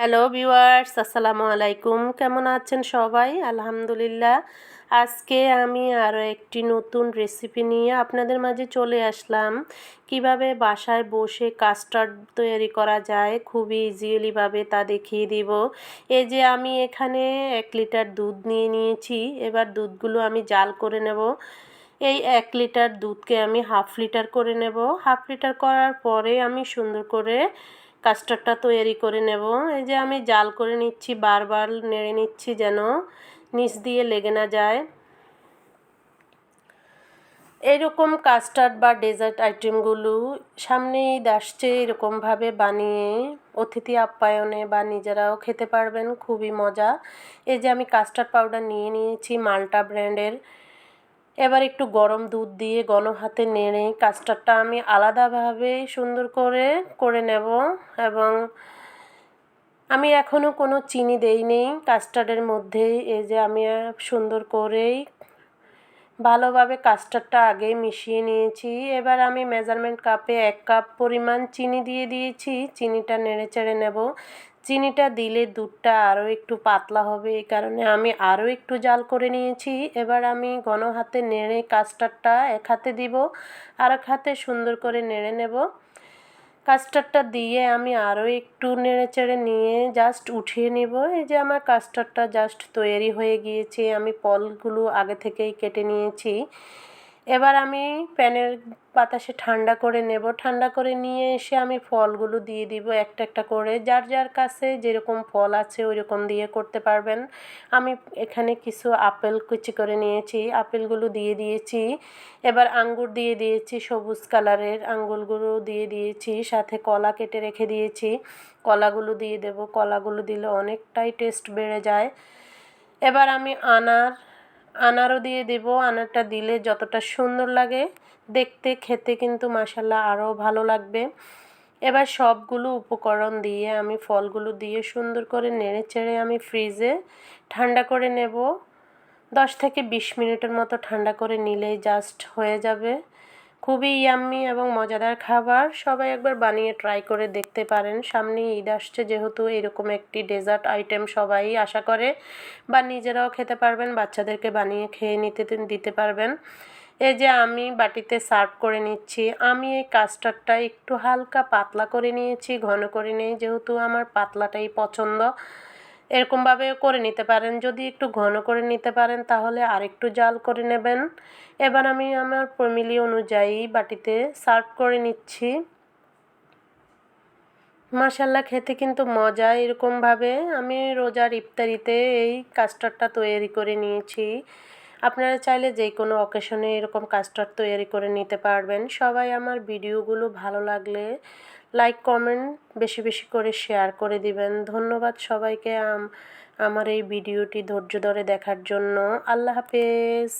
Hello viewers আসসালামু আলাইকুম কেমন আছেন সবাই? আলহামদুলিল্লাহ। আজকে আমি আরও একটি নতুন রেসিপি নিয়ে আপনাদের মাঝে চলে আসলাম। কীভাবে বাসায় বসে কাস্টার্ড তৈরি করা যায় খুবই ইজিলিভাবে তা দেখিয়ে দিব। এই যে আমি এখানে এক লিটার দুধ নিয়ে নিয়েছি। এবার দুধগুলো আমি জাল করে নেব। এই এক লিটার দুধকে আমি হাফ লিটার করে নেব। হাফ লিটার করার পরে আমি সুন্দর করে কাস্টার্ডটা তৈরি করে নেব। এই যে আমি জাল করে নিচ্ছি, বারবার নেড়ে নিচ্ছি যেন নিচ দিয়ে লেগে না যায়। এইরকম কাস্টার্ড বা ডেজার্ট আইটেমগুলো সামনে ঈদ আসছে এরকমভাবে বানিয়ে অতিথি আপ্যায়নে বা নিজেরাও খেতে পারবেন, খুবই মজা। এই যে আমি কাস্টার্ড পাউডার নিয়ে নিয়েছি মাল্টা ব্র্যান্ডের। এবার একটু গরম দুধ দিয়ে গণ হাতে নেড়ে কাস্টারটা আমি আলাদাভাবে সুন্দর করে করে নেব এবং আমি এখনও কোনো চিনি দেইনি কাস্টার্ডের মধ্যে, এই যে আমি সুন্দর করেই ভালোভাবে কাস্টার্ডটা আগে মিশিয়ে নিয়েছি। এবার আমি মেজারমেন্ট কাপে এক কাপ পরিমাণ চিনি দিয়ে দিয়েছি। চিনিটা নেড়ে চেড়ে নেব। চিনিটা দিলে দুধটা আরও একটু পাতলা হবে, এই কারণে আমি আরও একটু জাল করে নিয়েছি। এবার আমি ঘন হাতে নেড়ে কাস্টার্ডটা এক হাতে দিব আর এক হাতে সুন্দর করে নেড়ে নেব। কাস্টারটা দিয়ে আমি আরও একটু নেড়ে চেড়ে নিয়ে জাস্ট উঠিয়ে নিব। এই যে আমার কাস্টারটা জাস্ট তৈরি হয়ে গিয়েছে, আমি পলগুলো আগে থেকেই কেটে নিয়েছি। এবার আমি প্যানের বাতাসে ঠান্ডা করে নেব। ঠান্ডা করে নিয়ে এসে আমি ফলগুলো দিয়ে দিব একটা একটা করে। যার যার কাছে যেরকম ফল আছে ওই রকম দিয়ে করতে পারবেন। আমি এখানে কিছু আপেল কুচি করে নিয়েছি, আপেলগুলো দিয়ে দিয়েছি। এবার আঙ্গুর দিয়ে দিয়েছি, সবুজ কালারের আঙ্গুরগুলো দিয়ে দিয়েছি, সাথে কলা কেটে রেখে দিয়েছি। কলাগুলো দিয়ে দেব, কলাগুলো দিলে অনেকটাই টেস্ট বেড়ে যায়। এবার আমি আনার আনারও দিয়ে দেব। আনারটা দিলে যতটা সুন্দর লাগে। দেখতে, খেতে কিন্তু মাসাল্লাহ আরও ভালো লাগবে। এবার সবগুলো উপকরণ দিয়ে আমি ফলগুলো দিয়ে সুন্দর করে নেড়ে চেড়ে আমি ফ্রিজে ঠান্ডা করে নেব। দশ থেকে বিশ মিনিটের মতো ঠান্ডা করে নিলেই জাস্ট হয়ে যাবে। খুবই ইয়াম্মি এবং মজাদার খাবার। সবাই একবার বানিয়ে ট্রাই করে দেখতে পারেন। সামনে ঈদ আসছে, যেহেতু এরকম একটি ডেজার্ট আইটেম সবাই আশা করে বা নিজেরাও খেতে পারবেন, বাচ্চাদেরকে বানিয়ে খেয়ে নিতে দিতে পারবেন। এই যে আমি বাটিতে সার্ভ করে নিচ্ছি। আমি এই কাস্টারটা একটু হালকা পাতলা করে নিয়েছি, ঘন করে নিই, যেহেতু আমার পাতলাটাই পছন্দ। এরকমভাবেও করে নিতে পারেন। যদি একটু ঘন করে নিতে পারেন, তাহলে আরেকটু জাল করে নেবেন। এবার আমি আমার ফ্যামিলি অনুযায়ী বাটিতে সার্ভ করে নিচ্ছি। মাসাল্লা খেতে কিন্তু মজা এরকমভাবে। আমি রোজার ইফতারিতে এই কাস্টারটা তৈরি করে নিয়েছি। আপনারা চাইলে যে কোনো অকেশনে এরকম কাস্টার্ড তৈরি করে নিতে পারবেন। সবাই আমার ভিডিওগুলো ভালো লাগলে লাইক কমেন্ট বেশি বেশি করে শেয়ার করে দিবেন। ধন্যবাদ সবাইকে আমার এই ভিডিওটি ধৈর্য ধরে দেখার জন্য। আল্লাহ হাফেজ।